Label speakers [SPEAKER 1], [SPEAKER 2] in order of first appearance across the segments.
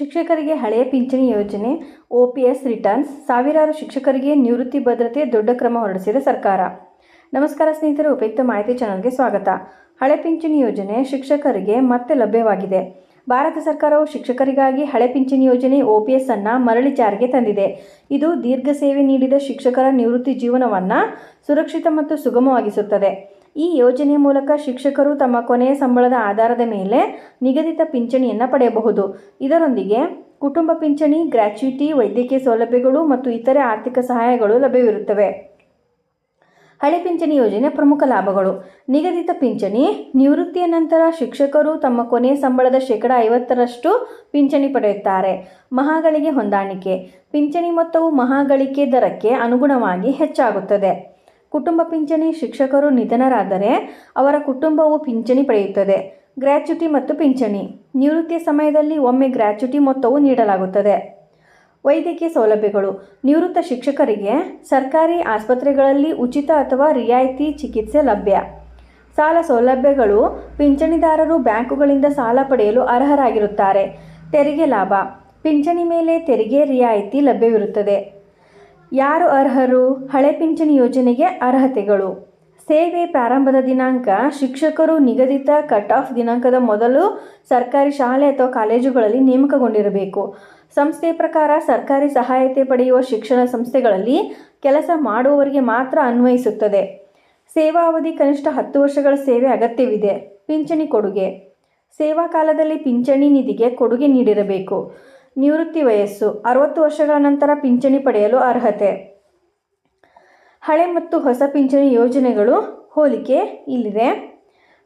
[SPEAKER 1] ಶಿಕ್ಷಕರಿಗೆ ಹಳೆಯ ಪಿಂಚಣಿ ಯೋಜನೆ, ಒ ಪಿ ಎಸ್ ರಿಟರ್ನ್ಸ್ ಸಾವಿರಾರು ಶಿಕ್ಷಕರಿಗೆ ನಿವೃತ್ತಿ ಭದ್ರತೆ ದೊಡ್ಡ ಕ್ರಮ ಹೊರಡಿಸಿದ ಸರ್ಕಾರ. ನಮಸ್ಕಾರ ಸ್ನೇಹಿತರು, ಉಪಯುಕ್ತ ಮಾಹಿತಿ ಚಾನಲ್ಗೆ ಸ್ವಾಗತ. ಹಳೆ ಪಿಂಚಣಿ ಯೋಜನೆ ಶಿಕ್ಷಕರಿಗೆ ಮತ್ತೆ ಲಭ್ಯವಾಗಿದೆ. ಭಾರತ ಸರ್ಕಾರವು ಶಿಕ್ಷಕರಿಗಾಗಿ ಹಳೆ ಪಿಂಚಣಿ ಯೋಜನೆ ಒ ಪಿ ಎಸ್ ಅನ್ನು ಮರಳಿ ಜಾರಿಗೆ ತಂದಿದೆ. ಇದು ದೀರ್ಘ ಸೇವೆ ನೀಡಿದ ಶಿಕ್ಷಕರ ನಿವೃತ್ತಿ ಜೀವನವನ್ನು ಸುರಕ್ಷಿತ ಮತ್ತು ಸುಗಮವಾಗಿಸುತ್ತದೆ. ಈ ಯೋಜನೆ ಮೂಲಕ ಶಿಕ್ಷಕರು ತಮ್ಮ ಕೊನೆಯ ಸಂಬಳದ ಆಧಾರದ ಮೇಲೆ ನಿಗದಿತ ಪಿಂಚಣಿಯನ್ನು ಪಡೆಯಬಹುದು. ಇದರೊಂದಿಗೆ ಕುಟುಂಬ ಪಿಂಚಣಿ ಗ್ರ್ಯಾಚ್ಯುಟಿ ವೈದ್ಯಕೀಯ ಸೌಲಭ್ಯಗಳು ಮತ್ತು ಇತರೆ ಆರ್ಥಿಕ ಸಹಾಯಗಳು ಲಭ್ಯವಿರುತ್ತವೆ. ಹಳೆ ಪಿಂಚಣಿ ಯೋಜನೆ ಪ್ರಮುಖ ಲಾಭಗಳು. ನಿಗದಿತ ಪಿಂಚಣಿ, ನಿವೃತ್ತಿಯ ನಂತರ ಶಿಕ್ಷಕರು ತಮ್ಮ ಕೊನೆಯ ಸಂಬಳದ ಶೇಕಡ ಐವತ್ತರಷ್ಟು ಪಿಂಚಣಿ ಪಡೆಯುತ್ತಾರೆ. ಮಹಾಗಳಿಗೆ ಹೊಂದಾಣಿಕೆ. ಪಿಂಚಣಿ ಮೊತ್ತವು ಮಹಾಗಳಿಕೆ ದರಕ್ಕೆ ಅನುಗುಣವಾಗಿ ಹೆಚ್ಚಾಗುತ್ತದೆ. ಕುಟುಂಬ ಪಿಂಚಣಿ ಶಿಕ್ಷಕರು ನಿಧನರಾದರೆ ಅವರ ಕುಟುಂಬವು ಪಿಂಚಣಿ ಪಡೆಯುತ್ತದೆ. ಗ್ರ್ಯಾಚ್ಯುಟಿ ಮತ್ತು ಪಿಂಚಣಿ. ನಿವೃತ್ತಿಯ ಸಮಯದಲ್ಲಿ ಒಮ್ಮೆ ಗ್ರ್ಯಾಚ್ಯುಟಿ ಮೊತ್ತವು ನೀಡಲಾಗುತ್ತದೆ. ವೈದ್ಯಕೀಯ ಸೌಲಭ್ಯಗಳು. ನಿವೃತ್ತ ಶಿಕ್ಷಕರಿಗೆ ಸರ್ಕಾರಿ ಆಸ್ಪತ್ರೆಗಳಲ್ಲಿ ಉಚಿತ ಅಥವಾ ರಿಯಾಯಿತಿ ಚಿಕಿತ್ಸೆ ಲಭ್ಯ. ಸಾಲ ಸೌಲಭ್ಯಗಳು. ಪಿಂಚಣಿದಾರರು ಬ್ಯಾಂಕುಗಳಿಂದ ಸಾಲ ಪಡೆಯಲು ಅರ್ಹರಾಗಿರುತ್ತಾರೆ. ತೆರಿಗೆ ಲಾಭ. ಪಿಂಚಣಿ ಮೇಲೆ ತೆರಿಗೆ ರಿಯಾಯಿತಿ ಲಭ್ಯವಿರುತ್ತದೆ. ಯಾರು ಅರ್ಹರು? ಹಳೆ ಪಿಂಚಣಿ ಯೋಜನೆಗೆ ಅರ್ಹತೆಗಳು. ಸೇವೆ ಪ್ರಾರಂಭದ ದಿನಾಂಕ, ಶಿಕ್ಷಕರು ನಿಗದಿತ ಕಟ್ ಆಫ್ ದಿನಾಂಕದ ಮೊದಲು ಸರ್ಕಾರಿ ಶಾಲೆ ಅಥವಾ ಕಾಲೇಜುಗಳಲ್ಲಿ ನೇಮಕಗೊಂಡಿರಬೇಕು. ಸಂಸ್ಥೆ ಪ್ರಕಾರ ಸರ್ಕಾರಿ ಸಹಾಯತೆ ಪಡೆಯುವ ಶಿಕ್ಷಣ ಸಂಸ್ಥೆಗಳಲ್ಲಿ ಕೆಲಸ ಮಾಡುವವರಿಗೆ ಮಾತ್ರ ಅನ್ವಯಿಸುತ್ತದೆ. ಸೇವಾ ಅವಧಿ ಕನಿಷ್ಠ ಹತ್ತು ವರ್ಷಗಳ ಸೇವೆ ಅಗತ್ಯವಿದೆ. ಪಿಂಚಣಿ ಕೊಡುಗೆ. ಸೇವಾ ಕಾಲದಲ್ಲಿ ಪಿಂಚಣಿ ನಿಧಿಗೆ ಕೊಡುಗೆ ನೀಡಿರಬೇಕು. ನಿವೃತ್ತಿ ವಯಸ್ಸು. ಅರವತ್ತು ವರ್ಷಗಳ ನಂತರ ಪಿಂಚಣಿ ಪಡೆಯಲು ಅರ್ಹತೆ. ಹಳೆ ಮತ್ತು ಹೊಸ ಪಿಂಚಣಿ ಯೋಜನೆಗಳು ಹೋಲಿಕೆ ಇಲ್ಲಿದೆ.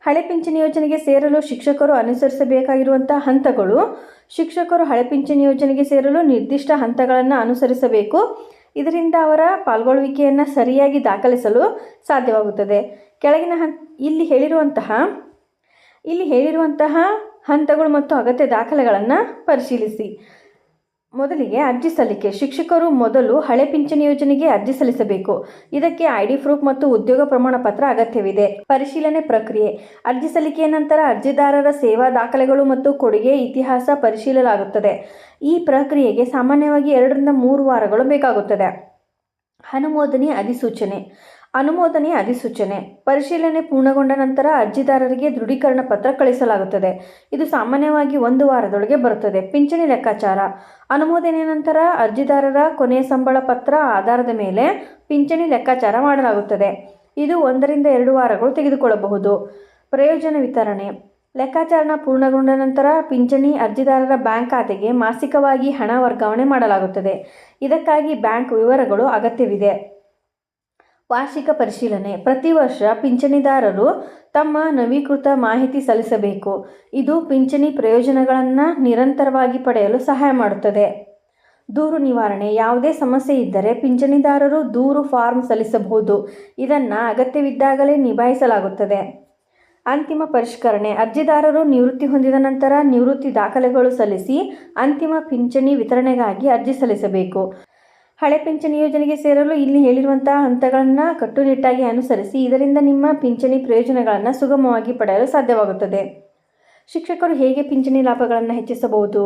[SPEAKER 1] ಹಳೆ ಪಿಂಚಣಿ ಯೋಜನೆಗೆ ಸೇರಲು ಶಿಕ್ಷಕರು ಅನುಸರಿಸಬೇಕಾಗಿರುವಂಥ ಹಂತಗಳು. ಶಿಕ್ಷಕರು ಹಳೆ ಪಿಂಚಣಿ ಯೋಜನೆಗೆ ಸೇರಲು ನಿರ್ದಿಷ್ಟ ಹಂತಗಳನ್ನು ಅನುಸರಿಸಬೇಕು. ಇದರಿಂದ ಅವರ ಪಾಲ್ಗೊಳ್ಳುವಿಕೆಯನ್ನು ಸರಿಯಾಗಿ ದಾಖಲಿಸಲು ಸಾಧ್ಯವಾಗುತ್ತದೆ. ಕೆಳಗಿನ ಹಂತ, ಇಲ್ಲಿ ಹೇಳಿರುವಂತಹ ಇಲ್ಲಿ ಹೇಳಿರುವಂತಹ ಹಂತಗಳು ಮತ್ತು ಅಗತ್ಯ ದಾಖಲೆಗಳನ್ನು ಪರಿಶೀಲಿಸಿ. ಮೊದಲಿಗೆ ಅರ್ಜಿ ಸಲ್ಲಿಕೆ. ಶಿಕ್ಷಕರು ಮೊದಲು ಹಳೆ ಪಿಂಚಣಿ ಯೋಜನೆಗೆ ಅರ್ಜಿ ಸಲ್ಲಿಸಬೇಕು. ಇದಕ್ಕೆ ಐ ಡಿ ಪ್ರೂಫ್ ಮತ್ತು ಉದ್ಯೋಗ ಪ್ರಮಾಣ ಪತ್ರ ಅಗತ್ಯವಿದೆ. ಪರಿಶೀಲನೆ ಪ್ರಕ್ರಿಯೆ. ಅರ್ಜಿ ಸಲ್ಲಿಕೆಯ ನಂತರ ಅರ್ಜಿದಾರರ ಸೇವಾ ದಾಖಲೆಗಳು ಮತ್ತು ಕೊಡುಗೆ ಇತಿಹಾಸ ಪರಿಶೀಲಿಸಲಾಗುತ್ತದೆ ಈ ಪ್ರಕ್ರಿಯೆಗೆ ಸಾಮಾನ್ಯವಾಗಿ ಎರಡರಿಂದ ಮೂರು ವಾರಗಳು ಬೇಕಾಗುತ್ತದೆ. ಅನುಮೋದನೆ ಅಧಿಸೂಚನೆ. ಅನುಮೋದನೆ ಅಧಿಸೂಚನೆ. ಪರಿಶೀಲನೆ ಪೂರ್ಣಗೊಂಡ ನಂತರ ಅರ್ಜಿದಾರರಿಗೆ ದೃಢೀಕರಣ ಪತ್ರ ಕಳಿಸಲಾಗುತ್ತದೆ. ಇದು ಸಾಮಾನ್ಯವಾಗಿ ಒಂದು ವಾರದೊಳಗೆ ಬರುತ್ತದೆ. ಪಿಂಚಣಿ ಲೆಕ್ಕಾಚಾರ. ಅನುಮೋದನೆ ನಂತರ ಅರ್ಜಿದಾರರ ಕೊನೆಯ ಸಂಬಳ ಪತ್ರ ಆಧಾರದ ಮೇಲೆ ಪಿಂಚಣಿ ಲೆಕ್ಕಾಚಾರ ಮಾಡಲಾಗುತ್ತದೆ. ಇದು ಒಂದರಿಂದ ಎರಡು ವಾರಗಳು ತೆಗೆದುಕೊಳ್ಳಬಹುದು. ಪ್ರಯೋಜನ ವಿತರಣೆ. ಲೆಕ್ಕಾಚಾರ ಪೂರ್ಣಗೊಂಡ ನಂತರ ಪಿಂಚಣಿ ಅರ್ಜಿದಾರರ ಬ್ಯಾಂಕ್ ಖಾತೆಗೆ ಮಾಸಿಕವಾಗಿ ಹಣ ವರ್ಗಾವಣೆ ಮಾಡಲಾಗುತ್ತದೆ. ಇದಕ್ಕಾಗಿ ಬ್ಯಾಂಕ್ ವಿವರಗಳು ಅಗತ್ಯವಿದೆ. ವಾರ್ಷಿಕ ಪರಿಶೀಲನೆ. ಪ್ರತಿ ವರ್ಷ ಪಿಂಚಣಿದಾರರು ತಮ್ಮ ನವೀಕೃತ ಮಾಹಿತಿ ಸಲ್ಲಿಸಬೇಕು. ಇದು ಪಿಂಚಣಿ ಪ್ರಯೋಜನಗಳನ್ನು ನಿರಂತರವಾಗಿ ಪಡೆಯಲು ಸಹಾಯ ಮಾಡುತ್ತದೆ. ದೂರು ನಿವಾರಣೆ. ಯಾವುದೇ ಸಮಸ್ಯೆ ಇದ್ದರೆ ಪಿಂಚಣಿದಾರರು ದೂರು ಫಾರ್ಮ್ ಸಲ್ಲಿಸಬಹುದು. ಇದನ್ನು ಅಗತ್ಯವಿದ್ದಾಗಲೇ ನಿಭಾಯಿಸಲಾಗುತ್ತದೆ. ಅಂತಿಮ ಪರಿಷ್ಕರಣೆ. ಅರ್ಜಿದಾರರು ನಿವೃತ್ತಿ ಹೊಂದಿದ ನಂತರ ನಿವೃತ್ತಿ ದಾಖಲೆಗಳು ಸಲ್ಲಿಸಿ ಅಂತಿಮ ಪಿಂಚಣಿ ವಿತರಣೆಗಾಗಿ ಅರ್ಜಿ ಸಲ್ಲಿಸಬೇಕು. ಹಳೆ ಪಿಂಚಣಿ ಯೋಜನೆಗೆ ಸೇರಲು ಇಲ್ಲಿ ಹೇಳಿರುವಂತಹ ಹಂತಗಳನ್ನು ಕಟ್ಟುನಿಟ್ಟಾಗಿ ಅನುಸರಿಸಿ ಇದರಿಂದ ನಿಮ್ಮ ಪಿಂಚಣಿ ಪ್ರಯೋಜನಗಳನ್ನು ಸುಗಮವಾಗಿ ಪಡೆಯಲು ಸಾಧ್ಯವಾಗುತ್ತದೆ. ಶಿಕ್ಷಕರು ಹೇಗೆ ಪಿಂಚಣಿ ಲಾಭಗಳನ್ನು ಹೆಚ್ಚಿಸಬಹುದು?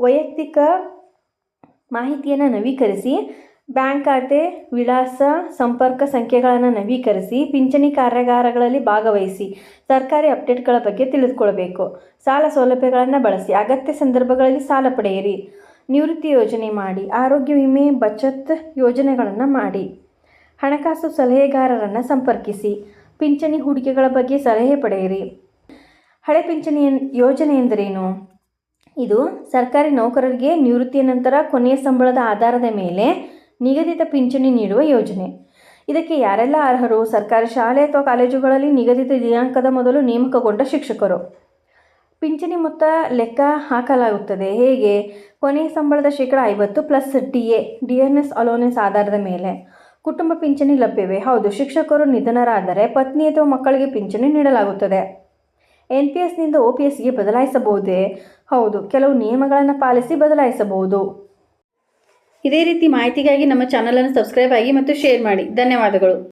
[SPEAKER 1] ವೈಯಕ್ತಿಕ ಮಾಹಿತಿಯನ್ನು ನವೀಕರಿಸಿ, ಬ್ಯಾಂಕ್ ಖಾತೆ, ವಿಳಾಸ, ಸಂಪರ್ಕ ಸಂಖ್ಯೆಗಳನ್ನು ನವೀಕರಿಸಿ, ಪಿಂಚಣಿ ಕಾರ್ಯಾಗಾರಗಳಲ್ಲಿ ಭಾಗವಹಿಸಿ, ಸರ್ಕಾರಿ ಅಪ್ಡೇಟ್ಗಳ ಬಗ್ಗೆ ತಿಳಿದುಕೊಳ್ಳಬೇಕು ಸಾಲ ಸೌಲಭ್ಯಗಳನ್ನು ಬಳಸಿ, ಅಗತ್ಯ ಸಂದರ್ಭಗಳಲ್ಲಿ ಸಾಲ ಪಡೆಯಿರಿ. ನಿವೃತ್ತಿ ಯೋಜನೆ ಮಾಡಿ, ಆರೋಗ್ಯ ವಿಮೆ ಬಚತ್ ಯೋಜನೆಗಳನ್ನು ಮಾಡಿ. ಹಣಕಾಸು ಸಲಹೆಗಾರರನ್ನು ಸಂಪರ್ಕಿಸಿ, ಪಿಂಚಣಿ ಹೂಡಿಕೆಗಳ ಬಗ್ಗೆ ಸಲಹೆ ಪಡೆಯಿರಿ. ಹಳೆ ಪಿಂಚಣಿ ಯೋಜನೆ ಎಂದರೇನು? ಇದು ಸರ್ಕಾರಿ ನೌಕರರಿಗೆ ನಿವೃತ್ತಿಯ ನಂತರ ಕೊನೆಯ ಸಂಬಳದ ಆಧಾರದ ಮೇಲೆ ನಿಗದಿತ ಪಿಂಚಣಿ ನೀಡುವ ಯೋಜನೆ. ಇದಕ್ಕೆ ಯಾರೆಲ್ಲ ಅರ್ಹರು? ಸರ್ಕಾರಿ ಶಾಲೆ ಅಥವಾ ಕಾಲೇಜುಗಳಲ್ಲಿ ನಿಗದಿತ ದಿನಾಂಕದ ಮೊದಲು ನೇಮಕಗೊಂಡ ಶಿಕ್ಷಕರು. ಪಿಂಚಣಿ ಮೊತ್ತ ಲೆಕ್ಕ ಹಾಕಲಾಗುತ್ತದೆ. ಹೇಗೆ? ಕೊನೆಯ ಸಂಬಳದ ಶೇಕಡ ಐವತ್ತು plus D A D N S allowance ಆಧಾರದ ಮೇಲೆ. ಕುಟುಂಬ ಪಿಂಚಣಿ ಲಭ್ಯವೇ? ಹೌದು, ಶಿಕ್ಷಕರು ನಿಧನರಾದರೆ ಪತ್ನಿ ಅಥವಾ ಮಕ್ಕಳಿಗೆ ಪಿಂಚಣಿ ನೀಡಲಾಗುತ್ತದೆ. ಎನ್ ಪಿ ಎಸ್ನಿಂದ ಒ ಪಿ ಎಸ್ಗೆ ಬದಲಾಯಿಸಬಹುದೇ? ಹೌದು, ಕೆಲವು ನಿಯಮಗಳನ್ನು ಪಾಲಿಸಿ ಬದಲಾಯಿಸಬಹುದು. ಇದೇ ರೀತಿ ಮಾಹಿತಿಗಾಗಿ ನಮ್ಮ ಚಾನಲನ್ನು ಸಬ್ಸ್ಕ್ರೈಬ್ ಆಗಿ ಮತ್ತು ಶೇರ್ ಮಾಡಿ. ಧನ್ಯವಾದಗಳು.